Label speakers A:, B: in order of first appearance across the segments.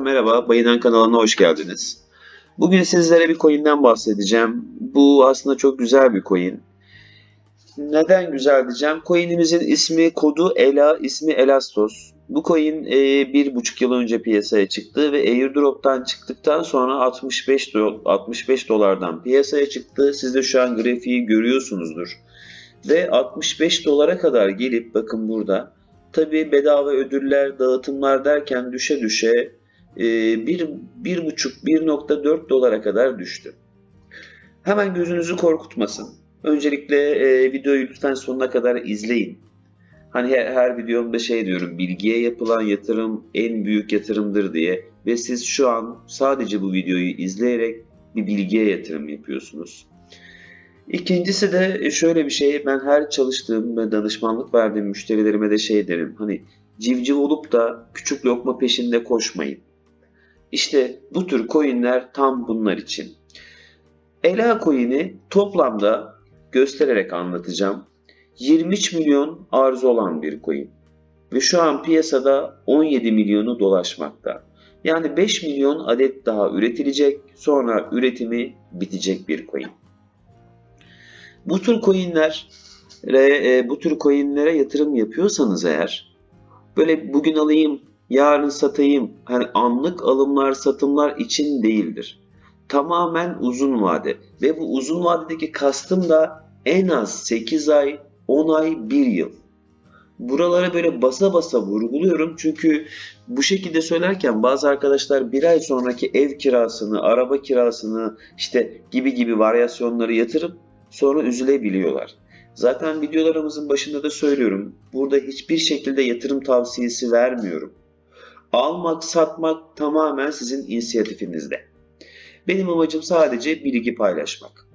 A: Merhaba, Bayınan kanalına hoş geldiniz. Bugün sizlere bir coin'den bahsedeceğim. Bu aslında çok güzel bir coin. Neden güzel diyeceğim? Coin'imizin ismi, kodu ELA, ismi Elastos. Bu coin e, bir buçuk yıl önce piyasaya çıktı ve airdrop'tan çıktıktan sonra 65 do 65 dolardan piyasaya çıktı. Siz de şu an grafiği görüyorsunuzdur. Ve 65 dolara kadar gelip bakın burada tabi bedava ödüller, dağıtımlar derken düşe düşe bir, bir buçuk, 1.4 dolara kadar düştü. Hemen gözünüzü korkutmasın. Öncelikle e, videoyu lütfen sonuna kadar izleyin. Hani her, her videomda şey diyorum, bilgiye yapılan yatırım en büyük yatırımdır diye ve siz şu an sadece bu videoyu izleyerek bir bilgiye yatırım yapıyorsunuz. İkincisi de şöyle bir şey, ben her çalıştığım ve danışmanlık verdiğim müşterilerime de şey derim. Hani civciv olup da küçük lokma peşinde koşmayın. İşte bu tür coinler tam bunlar için. Ela coin'i toplamda göstererek anlatacağım. 23 milyon arzu olan bir coin. Ve şu an piyasada 17 milyonu dolaşmakta. Yani 5 milyon adet daha üretilecek, sonra üretimi bitecek bir coin. Bu tür coinler e, bu tür coinlere yatırım yapıyorsanız eğer böyle bugün alayım, yarın satayım, hani anlık alımlar, satımlar için değildir. Tamamen uzun vade ve bu uzun vadedeki kastım da en az 8 ay, 10 ay, 1 yıl. Buralara böyle basa basa vurguluyorum çünkü bu şekilde söylerken bazı arkadaşlar bir ay sonraki ev kirasını, araba kirasını işte gibi gibi varyasyonları yatırıp sonra üzülebiliyorlar. Zaten videolarımızın başında da söylüyorum. Burada hiçbir şekilde yatırım tavsiyesi vermiyorum. Almak, satmak tamamen sizin inisiyatifinizde. Benim amacım sadece bilgi paylaşmak.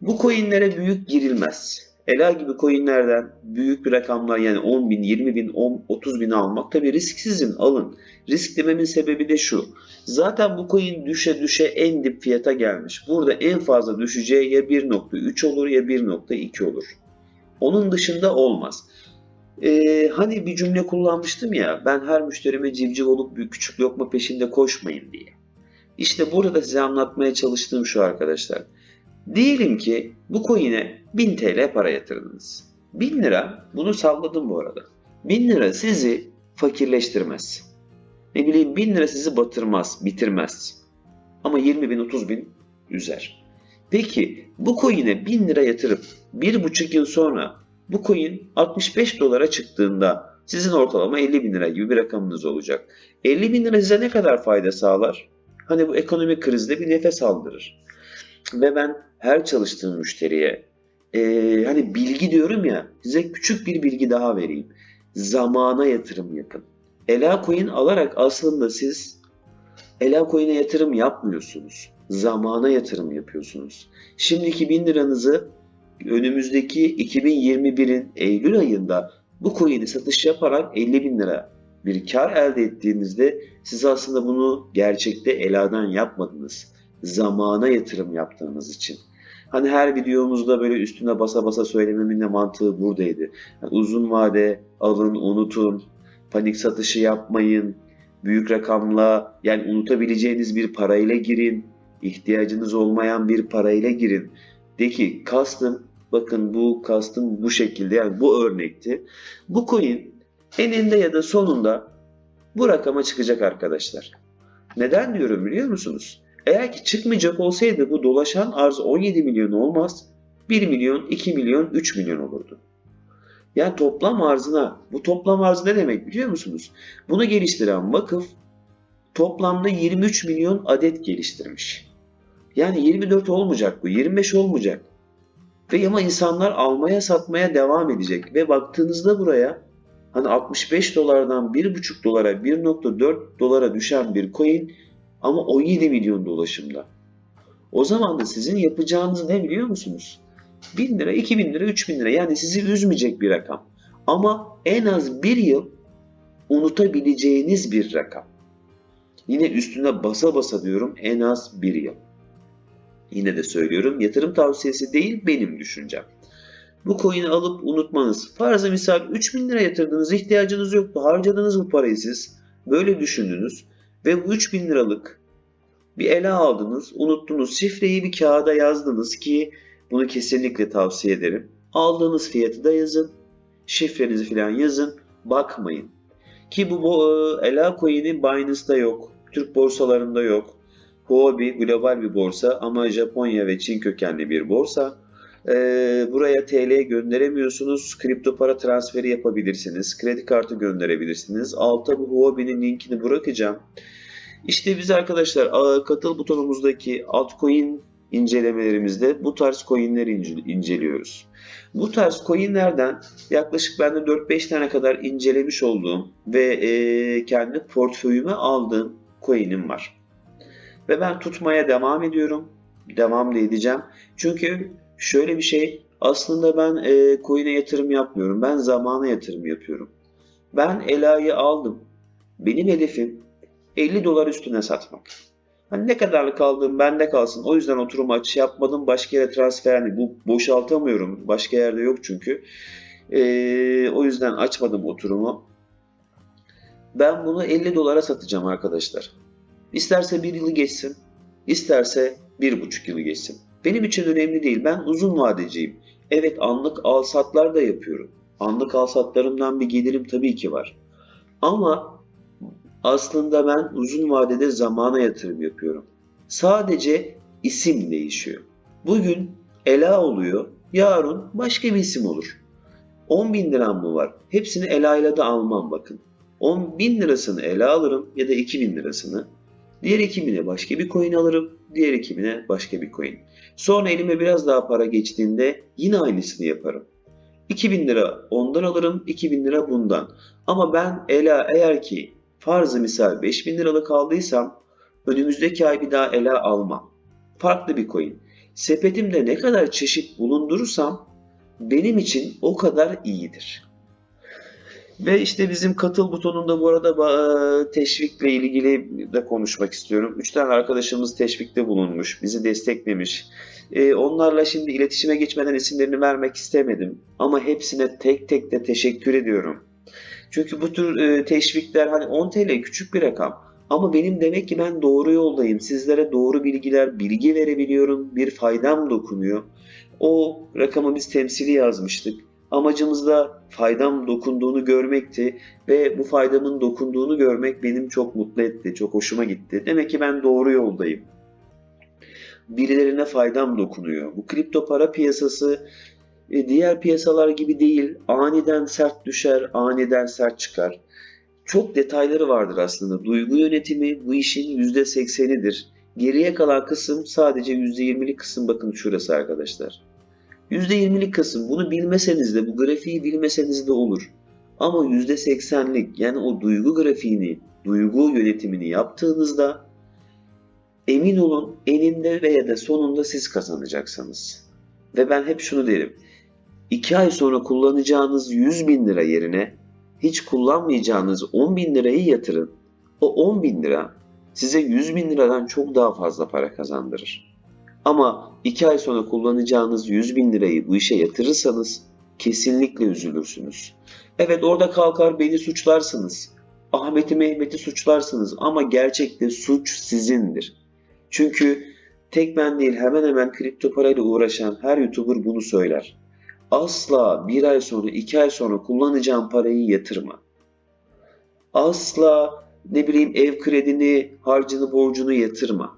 A: Bu coinlere büyük girilmez. Ela gibi coinlerden büyük bir rakamlar yani 10 bin, 20 bin, 10, 30 bin almak tabi risksizin alın. Risk dememin sebebi de şu. Zaten bu coin düşe düşe en dip fiyata gelmiş. Burada en fazla düşeceği ya 1.3 olur ya 1.2 olur. Onun dışında olmaz. Ee, hani bir cümle kullanmıştım ya ben her müşterime civciv olup bir küçük lokma peşinde koşmayın diye. İşte burada da size anlatmaya çalıştığım şu arkadaşlar. Diyelim ki bu coin'e 1000 TL para yatırdınız. 1000 lira, bunu salladım bu arada. 1000 lira sizi fakirleştirmez. Ne bileyim 1000 lira sizi batırmaz, bitirmez. Ama 20 bin, 30 bin üzer. Peki bu coin'e 1000 lira yatırıp 1,5 yıl sonra bu coin 65 dolara çıktığında sizin ortalama 50 bin lira gibi bir rakamınız olacak. 50 bin lira size ne kadar fayda sağlar? Hani bu ekonomik krizde bir nefes aldırır. Ve ben her çalıştığım müşteriye e, hani bilgi diyorum ya size küçük bir bilgi daha vereyim. Zamana yatırım yapın. Ela coin alarak aslında siz Ela coin'e yatırım yapmıyorsunuz. Zamana yatırım yapıyorsunuz. Şimdiki 1000 liranızı önümüzdeki 2021'in Eylül ayında bu coin'i satış yaparak 50 bin lira bir kar elde ettiğinizde siz aslında bunu gerçekte Ela'dan yapmadınız. Zamana yatırım yaptığınız için. Hani her videomuzda böyle üstüne basa basa söylememin de mantığı buradaydı. Yani uzun vade alın, unutun, panik satışı yapmayın, büyük rakamla yani unutabileceğiniz bir parayla girin, ihtiyacınız olmayan bir parayla girin. De ki kastım, bakın bu kastım bu şekilde yani bu örnekti. Bu coin eninde ya da sonunda bu rakama çıkacak arkadaşlar. Neden diyorum biliyor musunuz? Eğer ki çıkmayacak olsaydı bu dolaşan arz 17 milyon olmaz, 1 milyon, 2 milyon, 3 milyon olurdu. Yani toplam arzına, bu toplam arz ne demek biliyor musunuz? Bunu geliştiren vakıf toplamda 23 milyon adet geliştirmiş. Yani 24 olmayacak bu, 25 olmayacak. Ve ama insanlar almaya satmaya devam edecek. Ve baktığınızda buraya hani 65 dolardan 1,5 dolara 1.4 dolara düşen bir coin ama 17 milyon dolaşımda. O zaman da sizin yapacağınız ne biliyor musunuz? 1000 lira, 2000 lira, 3000 lira yani sizi üzmeyecek bir rakam. Ama en az bir yıl unutabileceğiniz bir rakam. Yine üstüne basa basa diyorum en az bir yıl. Yine de söylüyorum yatırım tavsiyesi değil benim düşüncem. Bu coin'i alıp unutmanız. Farzı misal 3000 lira yatırdınız ihtiyacınız yoktu harcadınız bu parayı siz. Böyle düşündünüz. Ve bu 3000 liralık bir ele aldınız, unuttunuz. Şifreyi bir kağıda yazdınız ki bunu kesinlikle tavsiye ederim. Aldığınız fiyatı da yazın. Şifrenizi falan yazın. Bakmayın. Ki bu, bu e, Ela coin'i Binance'da yok. Türk borsalarında yok. Huobi global bir borsa ama Japonya ve Çin kökenli bir borsa. Ee, buraya TL gönderemiyorsunuz. Kripto para transferi yapabilirsiniz. Kredi kartı gönderebilirsiniz. Altta bu Huobi'nin linkini bırakacağım. İşte biz arkadaşlar katıl butonumuzdaki altcoin incelemelerimizde bu tarz coinleri ince- inceliyoruz. Bu tarz coinlerden yaklaşık ben de 4-5 tane kadar incelemiş olduğum ve e, kendi portföyüme aldığım coin'im var. Ve ben tutmaya devam ediyorum. Devam da edeceğim. Çünkü şöyle bir şey aslında ben e, coin'e yatırım yapmıyorum. Ben zamana yatırım yapıyorum. Ben Ela'yı aldım. Benim hedefim 50 dolar üstüne satmak. Hani ne kadarlık aldığım bende kalsın. O yüzden oturum aç yapmadım. Başka yere transfer hani bu boşaltamıyorum. Başka yerde yok çünkü. Ee, o yüzden açmadım oturumu. Ben bunu 50 dolara satacağım arkadaşlar. İsterse bir yılı geçsin. isterse bir buçuk yılı geçsin. Benim için önemli değil. Ben uzun vadeciyim. Evet anlık al satlar da yapıyorum. Anlık al satlarımdan bir gelirim tabii ki var. Ama aslında ben uzun vadede zamana yatırım yapıyorum. Sadece isim değişiyor. Bugün Ela oluyor, yarın başka bir isim olur. 10 bin liram mı var? Hepsini Ela ile de almam bakın. 10 bin lirasını Ela alırım ya da 2 bin lirasını. Diğer ekibine başka bir coin alırım, diğer ekibine başka bir coin. Sonra elime biraz daha para geçtiğinde yine aynısını yaparım. 2000 lira ondan alırım, 2000 lira bundan. Ama ben Ela eğer ki farzı misal 5000 liralık aldıysam önümüzdeki ay bir daha Ela almam. Farklı bir coin. Sepetimde ne kadar çeşit bulundurursam benim için o kadar iyidir. Ve işte bizim katıl butonunda bu arada ba- teşvikle ilgili de konuşmak istiyorum. Üç tane arkadaşımız teşvikte bulunmuş, bizi desteklemiş. Ee, onlarla şimdi iletişime geçmeden isimlerini vermek istemedim. Ama hepsine tek tek de teşekkür ediyorum. Çünkü bu tür e, teşvikler hani 10 TL küçük bir rakam. Ama benim demek ki ben doğru yoldayım. Sizlere doğru bilgiler, bilgi verebiliyorum. Bir faydam dokunuyor. O rakamı biz temsili yazmıştık. Amacımız da faydam dokunduğunu görmekti ve bu faydamın dokunduğunu görmek benim çok mutlu etti, çok hoşuma gitti. Demek ki ben doğru yoldayım. Birilerine faydam dokunuyor. Bu kripto para piyasası e, diğer piyasalar gibi değil. Aniden sert düşer, aniden sert çıkar. Çok detayları vardır aslında. Duygu yönetimi bu işin %80'idir. Geriye kalan kısım sadece %20'lik kısım bakın şurası arkadaşlar. %20'lik kısım bunu bilmeseniz de bu grafiği bilmeseniz de olur. Ama %80'lik yani o duygu grafiğini, duygu yönetimini yaptığınızda emin olun eninde veya da sonunda siz kazanacaksınız. Ve ben hep şunu derim. 2 ay sonra kullanacağınız 100 bin lira yerine hiç kullanmayacağınız 10 bin lirayı yatırın. O 10 bin lira size 100 bin liradan çok daha fazla para kazandırır. Ama 2 ay sonra kullanacağınız 100 bin lirayı bu işe yatırırsanız kesinlikle üzülürsünüz. Evet orada kalkar beni suçlarsınız. Ahmet'i Mehmet'i suçlarsınız ama gerçekte suç sizindir. Çünkü tek ben değil hemen hemen kripto parayla uğraşan her YouTuber bunu söyler. Asla bir ay sonra, iki ay sonra kullanacağın parayı yatırma. Asla ne bileyim ev kredini, harcını, borcunu yatırma.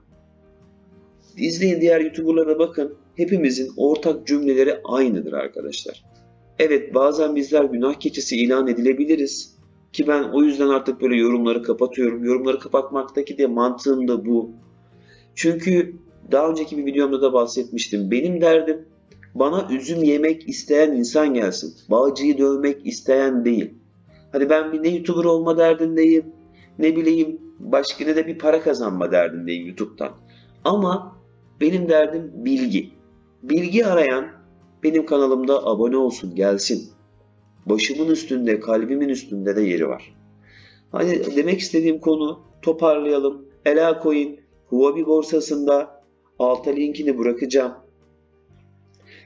A: İzleyin diğer YouTuber'lara bakın. Hepimizin ortak cümleleri aynıdır arkadaşlar. Evet bazen bizler günah keçisi ilan edilebiliriz. Ki ben o yüzden artık böyle yorumları kapatıyorum. Yorumları kapatmaktaki de mantığım da bu. Çünkü daha önceki bir videomda da bahsetmiştim. Benim derdim bana üzüm yemek isteyen insan gelsin. Bağcıyı dövmek isteyen değil. Hani ben bir ne YouTuber olma derdindeyim, ne bileyim başka ne de bir para kazanma derdindeyim YouTube'dan. Ama benim derdim bilgi. Bilgi arayan benim kanalımda abone olsun, gelsin. Başımın üstünde, kalbimin üstünde de yeri var. Hani demek istediğim konu toparlayalım. Ela Coin Huobi borsasında alta linkini bırakacağım.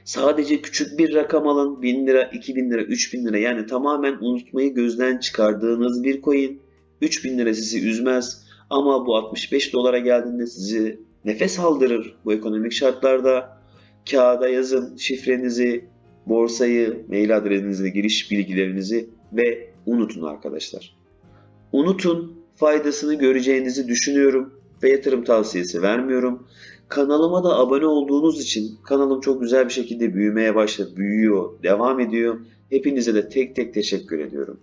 A: Sadece küçük bir rakam alın. 1000 lira, 2000 lira, 3000 lira yani tamamen unutmayı gözden çıkardığınız bir coin. 3000 lira sizi üzmez Ama bu 65 dolara geldiğinde sizi nefes aldırır bu ekonomik şartlarda. Kağıda yazın şifrenizi, borsayı, mail adresinizi, giriş bilgilerinizi ve unutun arkadaşlar. Unutun, faydasını göreceğinizi düşünüyorum ve yatırım tavsiyesi vermiyorum. Kanalıma da abone olduğunuz için kanalım çok güzel bir şekilde büyümeye başladı, büyüyor, devam ediyor. Hepinize de tek tek teşekkür ediyorum.